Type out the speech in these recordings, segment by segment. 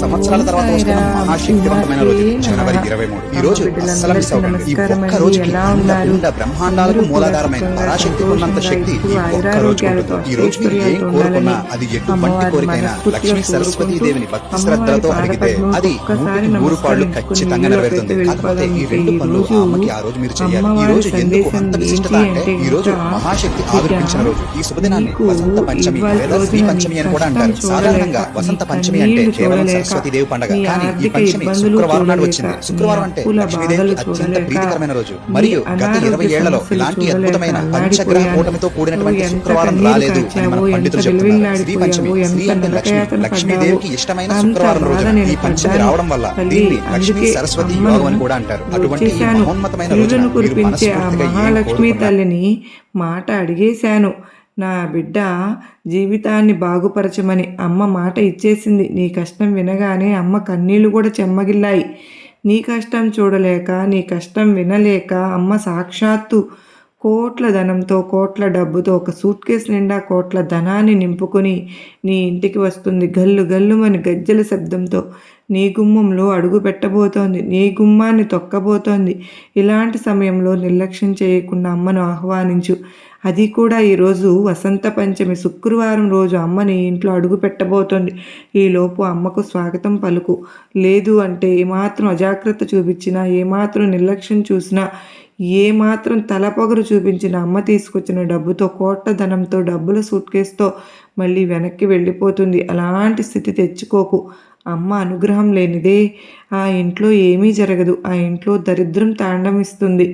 సంవత్సరాల తర్వాత వస్తున్న మహాశక్తివంతమైన రోజు జనవరి ఇరవై మూడు. ఈ రోజు అస్సలు మిస్ అవ్వకండి. ఈ ఒక్క రోజుకి అండ బ్రహ్మాండాలకు మూలాధారమైన పరాశక్తికి ఉన్నంత శక్తి ఈ ఒక్క రోజు ఈ రోజు మీరు ఏం కోరుకున్నా అది ఎటువంటి కోరికైనా లక్ష్మీ సరస్వతీ దేవిని భక్తి శ్రద్ధలతో అడిగితే అది నూటికి నూరు పాళ్ళు ఖచ్చితంగా నెరవేరుతుంది. కాకపోతే ఈ రెండు పనులు ఆ అమ్మకి ఆ రోజు మీరు చేయాలి. ఈ రోజు ఎందుకు అంత విశిష్టత అంటే ఈ రోజు మహాశక్తి ఆవిర్భించిన రోజు. ఈ శుభదినాన్ని వసంత పంచమి లేదా శ్రీ పంచమి అని కూడా అంటారు. సాధారణంగా వసంత పంచమి అంటే కేవలం సరస్వతి దేవి పండగ. కానీ ఈ శుక్రవారం నాడు వచ్చింది. శుక్రవారం అంటే లక్ష్మీదేవికి అత్యంత ప్రీతికరమైన రోజు. మరియు గత ఇరవై ఏళ్ళలో ఇలాంటి అద్భుతమైన పంచగ్రహ కూటమితో కూడినటువంటి శుక్రవారం రాలేదు అని మన పండితులు చెప్తున్నారు. శ్రీ పంచమి శ్రీ అంటే లక్ష్మి లక్ష్మీదేవికి ఇష్టమైన శుక్రవారం రోజు. ఈ పంచమి రావడం వల్ల దీన్ని లక్ష్మీ సరస్వతి యోగం అని కూడా అంటారు. అటువంటి మహోన్నతమైన రోజున పూలను మీరు మనస్ఫూర్తిగా తల్లిని మాట అడిగేశాను. నా బిడ్డ జీవితాన్ని బాగుపరచమని అమ్మ మాట ఇచ్చేసింది. నీ కష్టం వినగానే అమ్మ కన్నీళ్ళు కూడా చెమ్మగిల్లాయి. నీ కష్టం చూడలేక నీ కష్టం వినలేక అమ్మ సాక్షాత్తు కోట్ల ధనంతో కోట్ల డబ్బుతో ఒక సూట్ కేసు నిండా కోట్ల ధనాన్ని నింపుకొని నీ ఇంటికి వస్తుంది. గల్లు గల్లుమని గజ్జల శబ్దంతో నీ గుమ్మంలో అడుగు పెట్టబోతోంది. నీ గుమ్మాన్ని తొక్కబోతోంది. ఇలాంటి సమయంలో నిర్లక్ష్యం చేయకుండా అమ్మను ఆహ్వానించు. అది కూడా ఈరోజు వసంత పంచమి శుక్రవారం రోజు అమ్మని ఇంట్లో అడుగు పెట్టబోతోంది. ఈలోపు అమ్మకు స్వాగతం పలుకు. లేదు అంటే ఏమాత్రం అజాగ్రత్త చూపించినా ఏమాత్రం నిర్లక్ష్యం చూసినా ఏమాత్రం తలపొగరు చూపించిన అమ్మ తీసుకొచ్చిన డబ్బుతో కోట్ల ధనంతో డబ్బుల సూట్ కేసుతో మళ్ళీ వెనక్కి వెళ్ళిపోతుంది. అలాంటి స్థితి తెచ్చుకోకు. అమ్మ అనుగ్రహం లేనిదే ఆ ఇంట్లో ఏమీ జరగదు. ఆ ఇంట్లో దరిద్రం తాండమిస్తుంది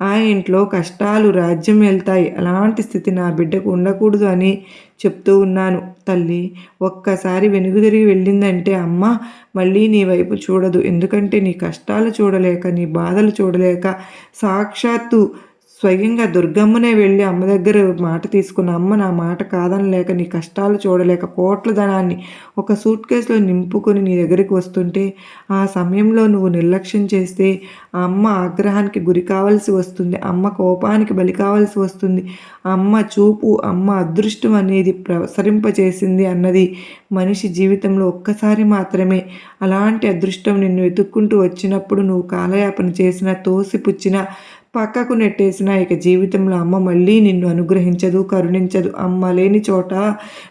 ఆ ఇంట్లో కష్టాలు రాజ్యం వెళ్తాయి అలాంటి స్థితి నా బిడ్డకు ఉండకూడదు అని చెప్తూ ఉన్నాను. తల్లి ఒక్కసారి వెనుగుదిరిగి వెళ్ళిందంటే అమ్మ మళ్ళీ నీ వైపు చూడదు. ఎందుకంటే నీ కష్టాలు చూడలేక నీ బాధలు చూడలేక సాక్షాత్తు స్వయంగా దుర్గమ్మనే వెళ్ళి అమ్మ దగ్గర మాట తీసుకున్న అమ్మ నా మాట కాదనలేక నీ కష్టాలు చూడలేక కోట్ల ధనాన్ని ఒక సూట్ కేసులో నింపుకొని నీ దగ్గరికి వస్తుంటే ఆ సమయంలో నువ్వు నిర్లక్ష్యం చేస్తే అమ్మ ఆగ్రహానికి గురి కావాల్సి వస్తుంది అమ్మ కోపానికి బలి కావాల్సి వస్తుంది అమ్మ చూపు అమ్మ అదృష్టం అనేది ప్రసరింపచేసింది అన్నది మనిషి జీవితంలో ఒక్కసారి మాత్రమే. అలాంటి అదృష్టం నిన్ను వెతుక్కుంటూ వచ్చినప్పుడు నువ్వు కాలయాపన చేసిన తోసిపుచ్చిన పక్కకు నెట్టేసిన ఇక జీవితంలో అమ్మ మళ్ళీ నిన్ను అనుగ్రహించదు కరుణించదు. అమ్మ లేని చోట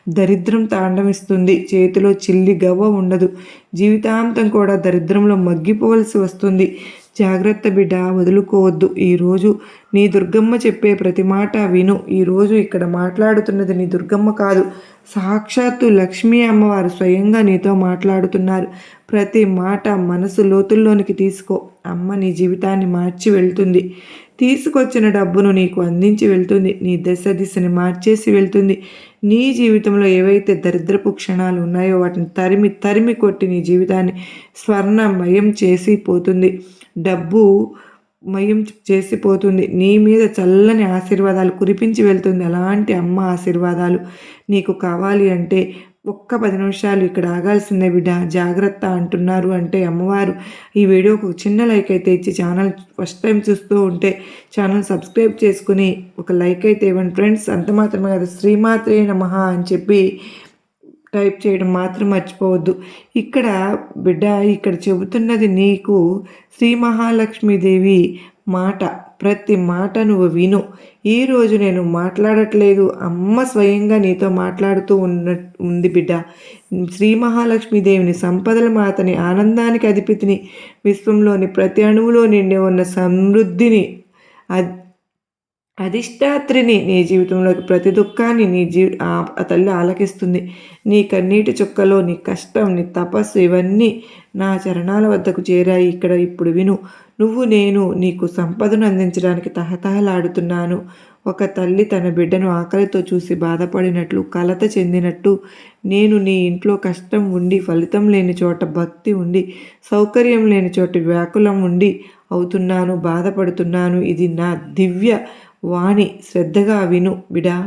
దరిద్రం తాండమిస్తుంది చేతిలో చిల్లి గవ్వ ఉండదు. జీవితాంతం కూడా దరిద్రంలో మగ్గిపోవలసి వస్తుంది. జాగ్రత్త బిడ్డ వదులుకోవద్దు. ఈరోజు నీ దుర్గమ్మ చెప్పే ప్రతి మాట విను. ఈరోజు ఇక్కడ మాట్లాడుతున్నది నీ దుర్గమ్మ కాదు. సాక్షాత్తు లక్ష్మీ అమ్మవారు స్వయంగా నీతో మాట్లాడుతున్నారు. ప్రతి మాట మనసు లోతుల్లోనికి తీసుకో. అమ్మ నీ జీవితాన్ని మార్చి వెళ్తుంది. తీసుకొచ్చిన డబ్బును నీకు అందించి వెళ్తుంది. నీ దశ దిశని మార్చేసి వెళ్తుంది. నీ జీవితంలో ఏవైతే దరిద్రపు క్షణాలు ఉన్నాయో వాటిని తరిమి తరిమి కొట్టి నీ జీవితాన్ని స్వర్ణమయం చేసి పోతుంది. డబ్బు మయం చేసిపోతుంది. నీ మీద చల్లని ఆశీర్వాదాలు కురిపించి వెళ్తుంది. అలాంటి అమ్మ ఆశీర్వాదాలు నీకు కావాలి అంటే ఒక్క పది నిమిషాలు ఇక్కడ ఆగాల్సిందే బిడ్డ. జాగ్రత్త అంటున్నారు అంటే అమ్మవారు. ఈ వీడియోకు చిన్న లైక్ అయితే ఇచ్చి ఛానల్ ఫస్ట్ టైం చూస్తూ ఉంటే ఛానల్ సబ్స్క్రైబ్ చేసుకుని ఒక లైక్ అయితే ఇవ్వండి. ఫ్రెండ్స్ అంత మాత్రమే కాదు శ్రీమాత్రే నమ అని చెప్పి టైప్ చేయడం మాత్రం మర్చిపోవద్దు. ఇక్కడ బిడ్డ ఇక్కడ చెబుతున్నది నీకు శ్రీ మహాలక్ష్మీదేవి మాట ప్రతి మాట నువ్వు విను. ఈరోజు నేను మాట్లాడట్లేదు. అమ్మ స్వయంగా నీతో మాట్లాడుతూ ఉన్న ఉంది బిడ్డ. శ్రీ మహాలక్ష్మీదేవిని సంపదల మాతని ఆనందానికి అధిపతిని విశ్వంలోని ప్రతి అణువులో నిండి ఉన్న సమృద్ధిని అధిష్టాత్రిని నీ జీవితంలోకి ప్రతి దుఃఖాన్ని నీ జీ ఆ ఆ తల్లి ఆలకిస్తుంది. నీ కన్నీటి చుక్కలో నీ కష్టం నీ తపస్సు ఇవన్నీ నా చరణాల వద్దకు చేరాయి. ఇక్కడ ఇప్పుడు విను. నువ్వు నేను నీకు సంపదను అందించడానికి తహతహలాడుతున్నాను. ఒక తల్లి తన బిడ్డను ఆకలితో చూసి బాధపడినట్లు కలత చెందినట్టు నేను నీ ఇంట్లో కష్టం ఉండి ఫలితం లేని చోట భక్తి ఉండి సౌకర్యం లేని చోట వ్యాకులం ఉండి అవుతున్నాను బాధపడుతున్నాను. ఇది నా దివ్య వాణి శ్రద్ధగా విను బిడా.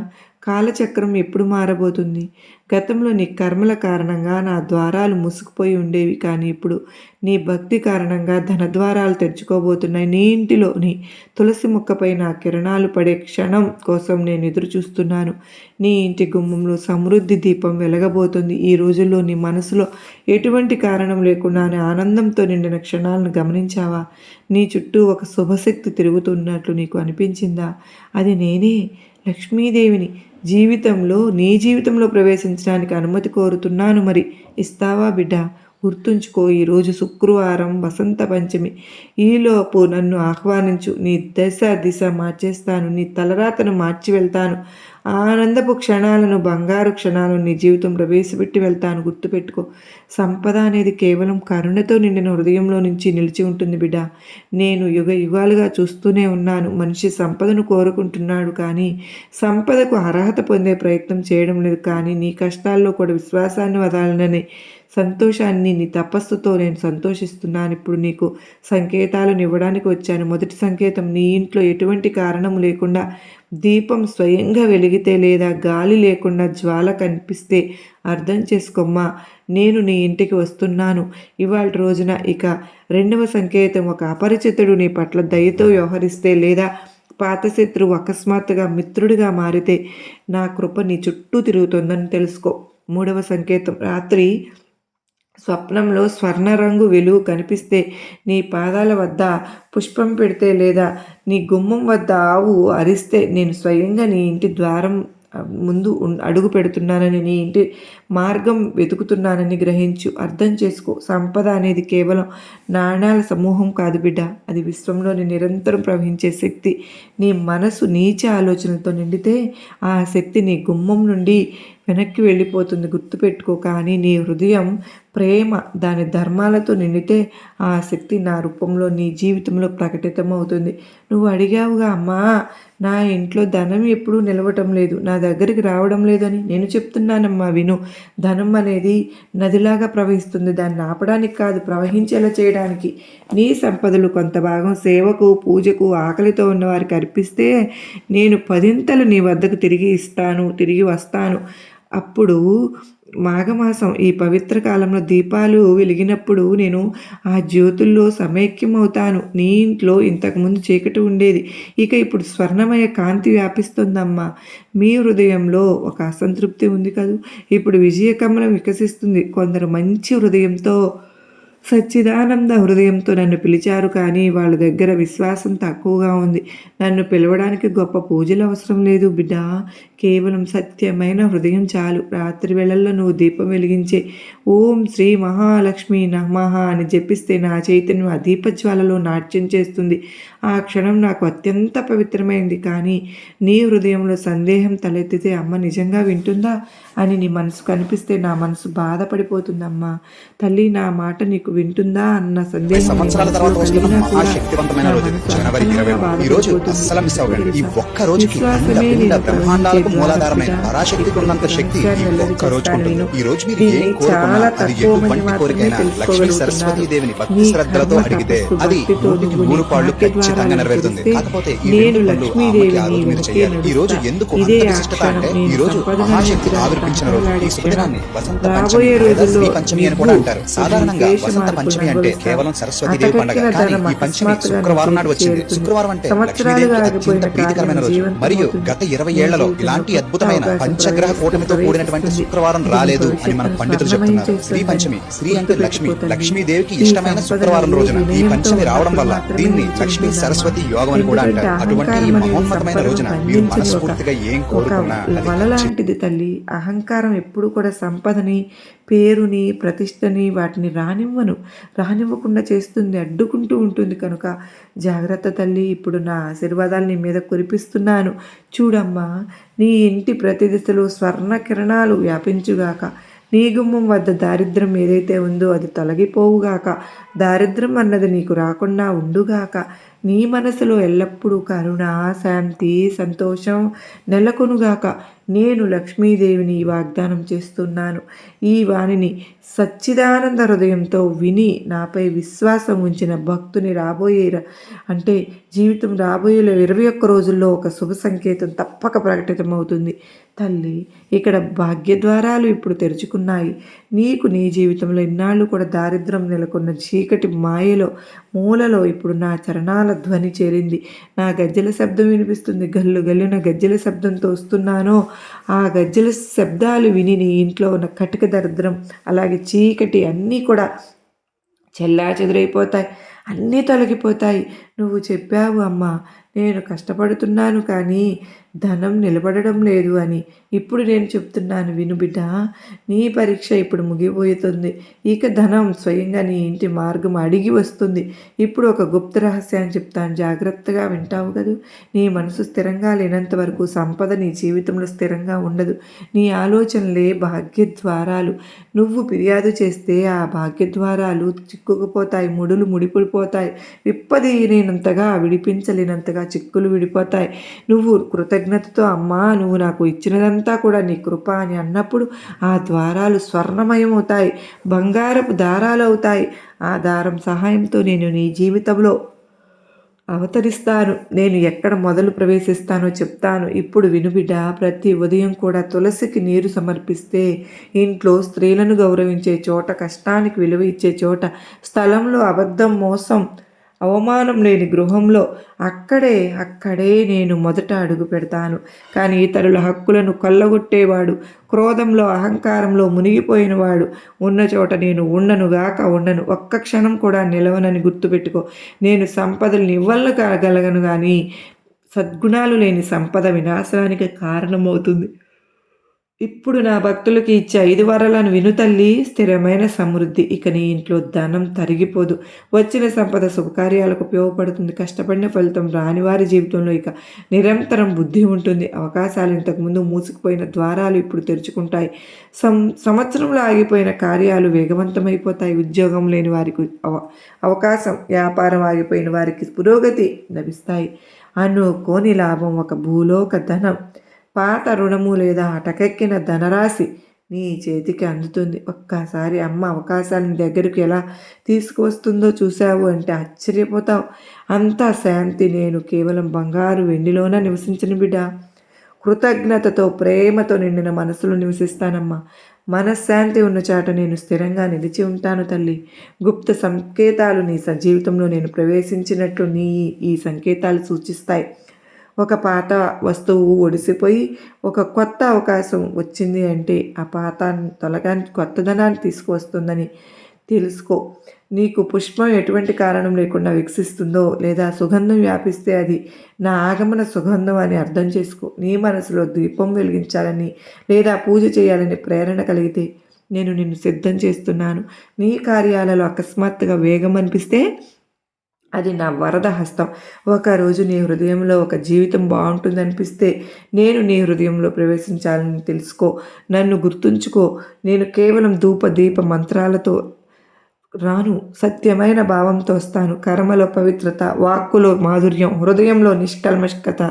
కాలచక్రం ఎప్పుడు మారబోతుంది? గతంలో నీ కర్మల కారణంగా నా ద్వారాలు మూసుకుపోయి ఉండేవి కానీ ఇప్పుడు నీ భక్తి కారణంగా ధన ద్వారాలు తెరుచుకోబోతున్నాయి. నీ ఇంటిలోని తులసి మొక్కపై నా కిరణాలు పడే క్షణం కోసం నేను ఎదురు చూస్తున్నాను నీ ఇంటి గుమ్మంలో సమృద్ధి దీపం వెలగబోతుంది. ఈ రోజుల్లో నీ మనసులో ఎటువంటి కారణం లేకుండానే ఆనందంతో నిండిన క్షణాలను గమనించావా? నీ చుట్టూ ఒక శుభశక్తి తిరుగుతున్నట్లు నీకు అనిపించిందా? అది నేనే లక్ష్మీదేవిని జీవితంలో నీ జీవితంలో ప్రవేశించడానికి అనుమతి కోరుతున్నాను మరి. ఇస్తావా బిడ్డ? గుర్తుంచుకో ఈరోజు శుక్రవారం వసంత పంచమి. ఈలోపు నన్ను ఆహ్వానించు. నీ దశ దిశ మార్చేస్తాను. నీ తలరాతను మార్చి వెళ్తాను. ఆనందపు క్షణాలను బంగారు క్షణాలను నీ జీవితం ప్రవేశపెట్టి వెళ్తాను. గుర్తుపెట్టుకో సంపద అనేది కేవలం కరుణతో నిండిన హృదయంలో నుంచి నిలిచి ఉంటుంది బిడ్డ. నేను యుగ యుగాలుగా చూస్తూనే ఉన్నాను. మనిషి సంపదను కోరుకుంటున్నాడు కానీ సంపదకు అర్హత పొందే ప్రయత్నం చేయడం లేదు. కానీ నీ కష్టాల్లో కూడా విశ్వాసాన్ని వదాలనని సంతోషాన్ని నీ తపస్సుతో నేను సంతోషిస్తున్నాను ఇప్పుడు నీకు సంకేతాలను ఇవ్వడానికి వచ్చాను. మొదటి సంకేతం నీ ఇంట్లో ఎటువంటి కారణం లేకుండా దీపం స్వయంగా వెలిగితే లేదా గాలి లేకుండా జ్వాల కనిపిస్తే అర్థం చేసుకోమ్మా. నేను నీ ఇంటికి వస్తున్నాను. ఇవాళ రోజున ఇక రెండవ సంకేతం ఒక అపరిచితుడు నీ పట్ల దయతో వ్యవహరిస్తే లేదా పాత శత్రువు అకస్మాత్తుగా మిత్రుడిగా మారితే నా కృప నీ చుట్టూ తిరుగుతుందని తెలుసుకో. మూడవ సంకేతం రాత్రి స్వప్నంలో స్వర్ణ రంగు వెలుగు కనిపిస్తే నీ పాదాల వద్ద పుష్పం పెడితే లేదా నీ గుమ్మం వద్ద ఆవు అరిస్తే నేను స్వయంగా నీ ఇంటి ద్వారం ముందు అడుగు పెడుతున్నానని నీ ఇంటి మార్గం వెతుకుతున్నానని గ్రహించు. అర్థం చేసుకో. సంపద అనేది కేవలం నాణ్యాల సమూహం కాదు బిడ్డ. అది విశ్వంలోని నిరంతరం ప్రవహించే శక్తి. నీ మనసు నీచ ఆలోచనలతో నిండితే ఆ శక్తి నీ గుమ్మం నుండి వెనక్కి వెళ్ళిపోతుంది. గుర్తుపెట్టుకో. కానీ నీ హృదయం ప్రేమ దాని ధర్మాలతో నిండితే ఆ శక్తి నా రూపంలో నీ జీవితంలో ప్రకటితమవుతుంది. నువ్వు అడిగావుగా అమ్మా నా ఇంట్లో ధనం ఎప్పుడూ నిలవటం లేదు నా దగ్గరికి రావడం లేదని నేను చెప్తున్నానమ్మా విను. ధనం అనేది నదిలాగా ప్రవహిస్తుంది దాన్ని ఆపడానికి కాదు ప్రవహించేలా చేయడానికి. నీ సంపదలు కొంత భాగం సేవకు పూజకు ఆకలితో ఉన్నవారికి అర్పిస్తే నేను పదింతలు నీ వద్దకు తిరిగి ఇస్తాను తిరిగి వస్తాను. అప్పుడు మాఘమాసం ఈ పవిత్ర కాలంలో దీపాలు వెలిగినప్పుడు నేను ఆ జ్యోతుల్లో సమైక్యమవుతాను. నీ ఇంట్లో ఇంతకుముందు చీకటి ఉండేది. ఇక ఇప్పుడు స్వర్ణమయ కాంతి వ్యాపిస్తుందమ్మా. మీ హృదయంలో ఒక అసంతృప్తి ఉంది కదూ. ఇప్పుడు విజయకమలం వికసిస్తుంది. కొందరు మంచి హృదయంతో సచ్చిదానంద హృదయంతో నన్ను పిలిచారు కానీ వాళ్ళ దగ్గర విశ్వాసం తక్కువగా ఉంది. నన్ను పిలవడానికి గొప్ప పూజలు అవసరం లేదు బిడ్డ. కేవలం సత్యమైన హృదయం చాలు. రాత్రి వేళల్లో నువ్వు దీపం వెలిగించే ఓం శ్రీ మహాలక్ష్మి నమః అని జపిస్తే నా చైతన్యం ఆ దీపజ్వాలలో నాట్యం చేస్తుంది. ఆ క్షణం నాకు అత్యంత పవిత్రమైంది. కానీ నీ హృదయంలో సందేహం తలెత్తితే అమ్మ నిజంగా వింటుందా అని నీ మనసు కనిపిస్తే నా మనసు బాధపడిపోతుందమ్మా. తల్లి నా మాట నీకు వింటుందా అన్న సందేహం మనసు బాధపడిపోతుంది. విశ్వాసమే నేను ప్రవహించే మూలాధారమైన ద్వారం. పరాశక్తికి ఉన్నంత శక్తి ఒక్క రోజుకు ఉంటుంది నేను ఈ రోజు మీరు ఏం కోరుకున్నా అది ఎటువంటి కోరికైనా లక్ష్మీ. సరస్వతీ దేవిని భక్తి శ్రద్ధలతో అడిగితే అది నూటికి నూరు నీ పాళ్ళు ఖచ్చితంగా నెరవేరుతుంది కాకపోతే ఈ రెండు పనులు ఆ రోజు మీరు వెనకే చేయాలి ఈ రోజు నడుస్తా. ఎందుకు అంత విశిష్టత అంటే ఈ రోజు మహాశక్తి. ఆవిర్భించిన రోజు ఈ శుభదినాన్ని వసంత పంచమి లేదా శ్రీ పంచమి అని కూడా అంటారు సాధారణంగా వసంత పంచమి అంటే. కేవలం సరస్వతి దేవి పండుగ కానీ ఈ పంచమి శుక్రవారం నాడు వచ్చింది. శుక్రవారం అంటే లక్ష్మీదేవికి అత్యంత ప్రీతికరమైన రోజు మరియు. గత ఇరవై ఏళ్ళలో జీవితంలో ఇలాంటి అద్భుతమైన పంచగ్రహ కూటమితో. కూడినటువంటి శుక్రవారం రాలేదు అని మన పండితులు చెప్తున్నారు శ్రీ. పంచమి శ్రీ అంటే లక్ష్మి లక్ష్మీదేవికి. ఇష్టమైన శుక్రవారం రోజున ఈ పంచమి రావడం వల్ల దీన్ని లక్ష్మీ. సరస్వతి యోగం అని కూడా అంటారు అటువంటి ఈ మహోన్నతమైన రోజున మీరు మనస్ఫూర్తిగా ఏం కోరుకున్నా అది వల లాంటిది తల్లి అహంకారం ఎప్పుడు కూడా సంపదని పేరుని ప్రతిష్టని వాటిని రానివ్వను. రానివ్వకుండా చేస్తుంది అడ్డుకుంటూ ఉంటుంది. కనుక జాగ్రత్త తల్లి ఇప్పుడు నా ఆశీర్వాదాలు నీ మీద కురిపిస్తున్నాను. చూడమ్మా నీ ఇంటి ప్రతి దిశలో స్వర్ణ కిరణాలు వ్యాపించుగాక నీ గుమ్మం వద్ద దారిద్ర్యం ఏదైతే ఉందో అది తొలగిపోవుగాక. దారిద్ర్యం అన్నది నీకు రాకుండా ఉండుగాక. నీ మనసులో ఎల్లప్పుడూ కరుణ శాంతి సంతోషం నెలకొనుగాక. నేను లక్ష్మీదేవిని వాగ్దానం చేస్తున్నాను. ఈ వాణిని సచ్చిదానంద హృదయంతో విని నాపై విశ్వాసం ఉంచిన భక్తుని రాబోయే అంటే జీవితం రాబోయే ఇరవై ఒక్క రోజుల్లో ఒక శుభ సంకేతం తప్పక ప్రకటితమవుతుంది. తల్లి ఇక్కడ భాగ్యద్వారాలు ఇప్పుడు తెరుచుకున్నాయి. నీకు నీ జీవితంలో ఇన్నాళ్ళు కూడా దారిద్రం నెలకొన్న చీకటి మాయలో మూలలో ఇప్పుడు నా చరణాల ధ్వని చేరింది. నా గజ్జెల శబ్దం వినిపిస్తుంది. గల్లు గల్లున గజ్జెల శబ్దంతో వస్తున్నానో. ఆ గజ్జెల శబ్దాలు విని నీ ఇంట్లో ఉన్న కటిక దరిద్రం అలాగే చీకటి అన్నీ కూడా చెల్లా చెదురైపోతాయి అన్నీ తొలగిపోతాయి. నువ్వు చెప్పావు అమ్మా నేను కష్టపడుతున్నాను కానీ ధనం నిలబడడం లేదు అని ఇప్పుడు నేను చెప్తున్నాను విను బిడ్డ. నీ పరీక్ష ఇప్పుడు ముగిపోతుంది ఇక ధనం స్వయంగా నీ ఇంటి మార్గం అడిగి వస్తుంది. ఇప్పుడు ఒక గుప్త రహస్యాన్ని చెప్తాను. జాగ్రత్తగా వింటావు కదూ. నీ మనసు స్థిరంగా లేనంత వరకు సంపద నీ జీవితంలో స్థిరంగా ఉండదు. నీ ఆలోచనలే భాగ్యద్వారాలు. నువ్వు ఫిర్యాదు చేస్తే ఆ భాగ్యద్వారాలు చిక్కుకుపోతాయి ముడులు ముడిపడిపోతాయి. విప్పదీయలేనంతగా విడిపించలేనంతగా చిక్కులు విడిపోతాయి. నువ్వు కృతజ్ఞతతో అమ్మా నువ్వు నాకు ఇచ్చినదంతా కూడా నీ కృప అని అన్నప్పుడు ఆ ద్వారాలు స్వర్ణమయమవుతాయి. బంగారపు దారాలు అవుతాయి. ఆ దారం సహాయంతో నేను నీ జీవితంలో అవతరిస్తాను. నేను ఎక్కడ మొదలు ప్రవేశిస్తానో చెప్తాను. ఇప్పుడు వినుబిడ్డ ప్రతి ఉదయం కూడా తులసికి నీరు సమర్పిస్తే ఇంట్లో స్త్రీలను గౌరవించే చోట కష్టానికి విలువ ఇచ్చే చోట స్థలంలో అబద్ధం మోసం అవమానం లేని గృహంలో అక్కడే అక్కడే నేను మొదట అడుగు పెడతాను. కానీ ఇతరుల హక్కులను కొల్లగొట్టేవాడు క్రోధంలో అహంకారంలో మునిగిపోయినవాడు ఉన్న చోట నేను ఉండనుగాక ఉండను. ఒక్క క్షణం కూడా నిలవనని గుర్తుపెట్టుకో. నేను సంపదలు ఇవ్వలను కాగలను కానీ సద్గుణాలు లేని సంపద వినాశనానికి కారణమవుతుంది. ఇప్పుడు నా భక్తులకి ఇచ్చే ఐదు వరాలను వినుతల్లి స్థిరమైన సమృద్ధి. ఇక నీ ఇంట్లో ధనం తరిగిపోదు. వచ్చిన సంపద శుభకార్యాలకు ఉపయోగపడుతుంది. కష్టపడిన ఫలితం రాని వారి జీవితంలో ఇక నిరంతరం బుద్ధి ఉంటుంది. అవకాశాలు ఇంతకుముందు మూసుకుపోయిన ద్వారాలు ఇప్పుడు తెరుచుకుంటాయి. సం సంవత్సరంలో ఆగిపోయిన కార్యాలు వేగవంతమైపోతాయి. ఉద్యోగం లేని వారికి అవ అవకాశం వ్యాపారం ఆగిపోయిన వారికి పురోగతి లభిస్తాయి. అనుకోని లాభం ఒక భూలోక ధనం. పాత రుణము లేదా అటకెక్కిన ధనరాశి నీ చేతికి అందుతుంది. ఒక్కసారి అమ్మ అవకాశాన్ని దగ్గరికి ఎలా తీసుకువస్తుందో చూసావు అంటే ఆశ్చర్యపోతావు. అంతా శాంతి నేను కేవలం బంగారు వెండిలోన నివసించిన బిడ్డ? కృతజ్ఞతతో ప్రేమతో నిండిన మనసులో నివసిస్తానమ్మా. మనశ్శాంతి ఉన్న చాట నేను స్థిరంగా నిలిచి ఉంటాను తల్లి. గుప్త సంకేతాలు నీ సజీవితంలో నేను ప్రవేశించినట్లు నీ ఈ సంకేతాలు సూచిస్తాయి. ఒక పాత వస్తువు ఒడిసిపోయి ఒక కొత్త అవకాశం వచ్చింది అంటే ఆ పాత తొలగానికి కొత్తదనాన్ని తీసుకువస్తుందని తెలుసుకో. నీకు పుష్పం ఎటువంటి కారణం లేకుండా వికసిస్తుందో లేదా సుగంధం వ్యాపిస్తే అది నా ఆగమన సుగంధం అని అర్థం చేసుకో. నీ మనసులో దీపం వెలిగించాలని లేదా పూజ చేయాలని ప్రేరణ కలిగితే నేను నిన్ను సిద్ధం చేస్తున్నాను. నీ కార్యాలలో అకస్మాత్తుగా వేగం అనిపిస్తే అది నా వరద హస్తం. ఒకరోజు నీ హృదయంలో ఒక జీవితం బాగుంటుందనిపిస్తే నేను నీ హృదయంలో ప్రవేశించాలని తెలుసుకో. నన్ను గుర్తుంచుకో. నేను కేవలం ధూప దీప మంత్రాలతో రాను. సత్యమైన భావంతో వస్తాను. కర్మలో పవిత్రత వాక్కులో మాధుర్యం హృదయంలో నిష్కల్మష్కత.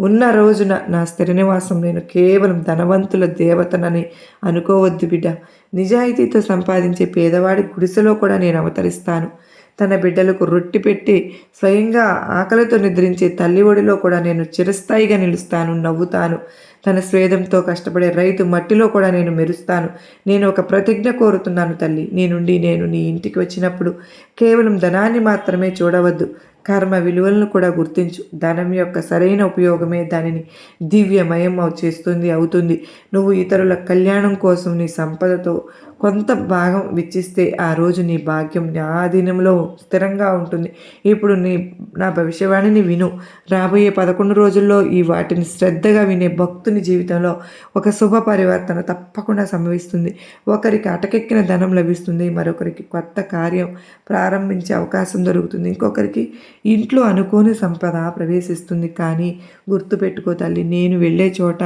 ఉన్న రోజున నా స్థిర నివాసం నేను కేవలం ధనవంతుల దేవతనని అనుకోవద్దు బిడ్డ. నిజాయితీతో సంపాదించే పేదవాడి గుడిసెలో కూడా నేను అవతరిస్తాను. తన బిడ్డలకు రొట్టి పెట్టి స్వయంగా ఆకలితో నిద్రించే తల్లి ఒడిలో కూడా నేను చిరస్థాయిగా నిలుస్తాను నవ్వుతాను. తన స్వేదంతో కష్టపడే రైతు మట్టిలో కూడా నేను మెరుస్తాను. నేను ఒక ప్రతిజ్ఞ కోరుతున్నాను తల్లి. నీ నుండి నేను నీ ఇంటికి వచ్చినప్పుడు కేవలం ధనాన్ని మాత్రమే చూడవద్దు. కర్మ విలువలను కూడా గుర్తించు. ధనం యొక్క సరైన ఉపయోగమే దానిని దివ్యమయం చేస్తుంది అవుతుంది. నువ్వు ఇతరుల కళ్యాణం కోసం నీ సంపదతో కొంత భాగం వెచ్చిస్తే ఆ రోజు నీ భాగ్యం నా ఆధీనంలో స్థిరంగా ఉంటుంది. ఇప్పుడు నీ నా భవిష్యవాణిని విను. రాబోయే పదకొండు రోజుల్లో ఈ వాటిని శ్రద్ధగా వినే భక్తుని జీవితంలో ఒక శుభ పరివర్తన తప్పకుండా సంభవిస్తుంది. ఒకరికి అటకెక్కిన ధనం లభిస్తుంది మరొకరికి కొత్త కార్యం ప్రారంభించే అవకాశం దొరుకుతుంది. ఇంకొకరికి ఇంట్లో అనుకోని సంపద ప్రవేశిస్తుంది. కానీ గుర్తుపెట్టుకో తల్లి నేను వెళ్ళే చోట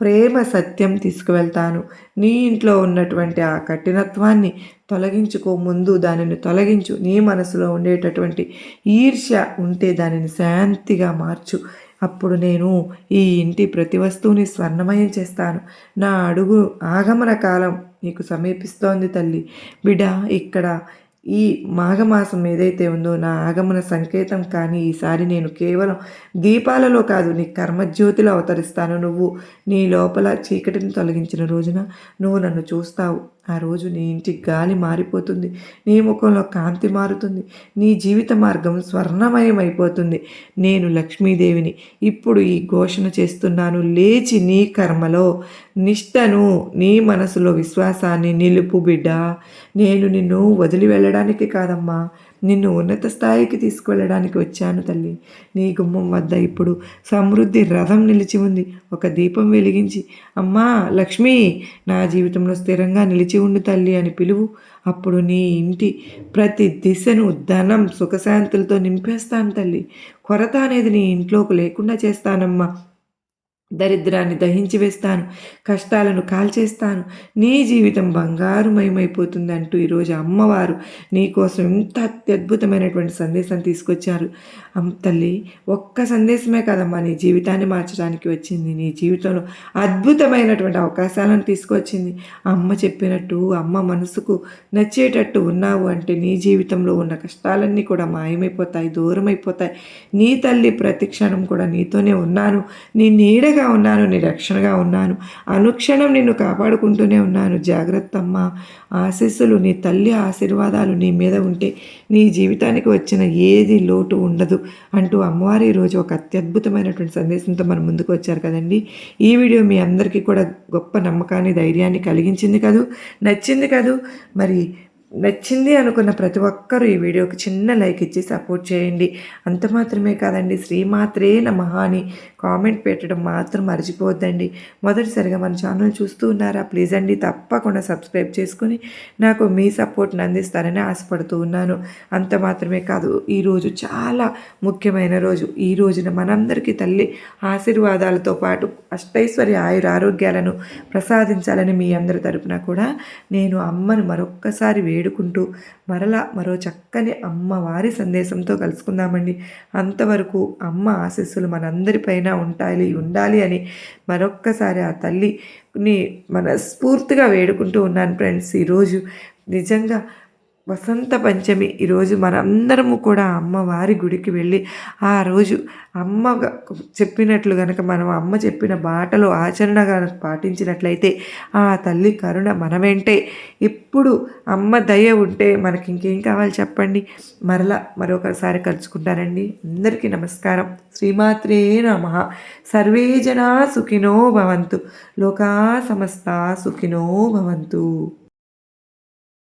ప్రేమ సత్యం తీసుకువెళ్తాను. నీ ఇంట్లో ఉన్నటువంటి ఆ కఠినత్వాన్ని తొలగించుకో. ముందు దానిని తొలగించు. నీ మనసులో ఉండేటటువంటి ఈర్ష్య ఉంటే దానిని శాంతిగా మార్చు. అప్పుడు నేను ఈ ఇంటి ప్రతి వస్తువుని స్వర్ణమయం చేస్తాను. నా అడుగు ఆగమన కాలం నీకు సమీపిస్తోంది తల్లి. బిడ ఇక్కడ ఈ మాఘమాసం ఏదైతే ఉందో నా ఆగమన సంకేతం కానీ ఈసారి నేను కేవలం దీపాలలో కాదు నీ కర్మజ్యోతిలో అవతరిస్తాను. నువ్వు నీ లోపల చీకటిని తొలగించిన రోజున నువ్వు నన్ను చూస్తావు. ఆ రోజు నీ ఇంటి గాలి మారిపోతుంది. నీ ముఖంలో కాంతి మారుతుంది. నీ జీవిత మార్గం స్వర్ణమయమైపోతుంది. నేను లక్ష్మీదేవిని ఇప్పుడు ఈ ఘోషణ చేస్తున్నాను. లేచి నీ కర్మలో నిష్టను నీ మనసులో విశ్వాసాన్ని నిలుపు బిడ్డ. నేను నిన్ను వదిలి వెళ్ళడానికి కాదమ్మా. నిన్ను ఉన్నత స్థాయికి తీసుకువెళ్ళడానికి వచ్చాను తల్లి. నీ గుమ్మం వద్ద ఇప్పుడు సమృద్ధి రథం నిలిచి ఉంది. ఒక దీపం వెలిగించి అమ్మా లక్ష్మి నా జీవితంలో స్థిరంగా నిలిచి ఉండు తల్లి అని పిలువు. అప్పుడు నీ ఇంటి ప్రతి దిశను ధనం సుఖశాంతులతో నింపేస్తాను తల్లి. కొరత అనేది నీ ఇంట్లోకి లేకుండా చేస్తానమ్మా. దరిద్రాన్ని దహించి వేస్తాను కష్టాలను కాల్చేస్తాను. నీ జీవితం బంగారుమయమైపోతుందంటూ ఈరోజు అమ్మవారు నీకోసం ఇంత అత్యద్భుతమైనటువంటి సందేశం తీసుకొచ్చారు. తల్లి ఒక్క సందేశమే కదమ్మా నీ జీవితాన్ని మార్చడానికి వచ్చింది. నీ జీవితంలో అద్భుతమైనటువంటి అవకాశాలను తీసుకొచ్చింది. అమ్మ చెప్పినట్టు అమ్మ మనసుకు నచ్చేటట్టు ఉన్నావు అంటే నీ జీవితంలో ఉన్న కష్టాలన్నీ కూడా మాయమైపోతాయి దూరమైపోతాయి. నీ తల్లి ప్రతి క్షణం కూడా నీతోనే ఉన్నాను. నీ నీడగా ఉన్నాను నీ రక్షణగా ఉన్నాను. అనుక్షణం నిన్ను కాపాడుకుంటూనే ఉన్నాను. జాగ్రత్త అమ్మ ఆశీస్సులు నీ తల్లి ఆశీర్వాదాలు నీ మీద ఉంటే నీ జీవితానికి వచ్చిన ఏది లోటు ఉండదు అంటూ అమ్మవారి ఈరోజు ఒక అత్యద్భుతమైనటువంటి సందేశంతో మన ముందుకు వచ్చారు కదండి. ఈ వీడియో మీ అందరికీ కూడా గొప్ప నమ్మకాన్ని ధైర్యాన్ని కలిగించింది కదూ? నచ్చింది కదూ? మరి నచ్చింది అనుకున్న ప్రతి ఒక్కరూ ఈ వీడియోకి చిన్న లైక్ ఇచ్చి సపోర్ట్ చేయండి. అంత మాత్రమే కాదండి శ్రీమాత్రే నమః అని కామెంట్ పెట్టడం మాత్రం మర్చిపోవద్దండి. మొదటిసారిగా మన ఛానల్ చూస్తూ ఉన్నారా ప్లీజ్ అండి తప్పకుండా సబ్స్క్రైబ్ చేసుకుని నాకు మీ సపోర్ట్ని అందిస్తారని ఆశపడుతూ ఉన్నాను. అంత మాత్రమే కాదు ఈరోజు చాలా ముఖ్యమైన రోజు. ఈ రోజున మనందరికీ తల్లి ఆశీర్వాదాలతో పాటు అష్టైశ్వర్య ఆయుర ఆరోగ్యాలను ప్రసాదించాలని మీ అందరి తరపున కూడా నేను అమ్మను మరొక్కసారి వేడుకుంటూ మరలా మరో చక్కని అమ్మవారి సందేశంతో కలుసుకుందామండి. అంతవరకు అమ్మ ఆశీస్సులు మనందరిపైన ఉంటాయి ఉండాలి అని మరొక్కసారి ఆ తల్లిని మనస్ఫూర్తిగా వేడుకుంటూ ఉన్నాను ఫ్రెండ్స్. ఈరోజు నిజంగా వసంత పంచమి ఈరోజు మనందరము కూడా అమ్మవారి గుడికి వెళ్ళి ఆ రోజు అమ్మ చెప్పినట్లు గనక మనం అమ్మ చెప్పిన బాటలో ఆచరణ కనుక పాటించినట్లయితే ఆ తల్లి కరుణ మన వెంటే. ఎప్పుడు అమ్మ దయ ఉంటే మనకి ఇంకేం కావాలి చెప్పండి? మరలా మరొకసారి కలుసుకుంటానండి. అందరికీ నమస్కారం. శ్రీమాత్రే నమ. సర్వే జనా సుఖినో భవంతు. లోకా సమస్త సుఖినో భవంతు.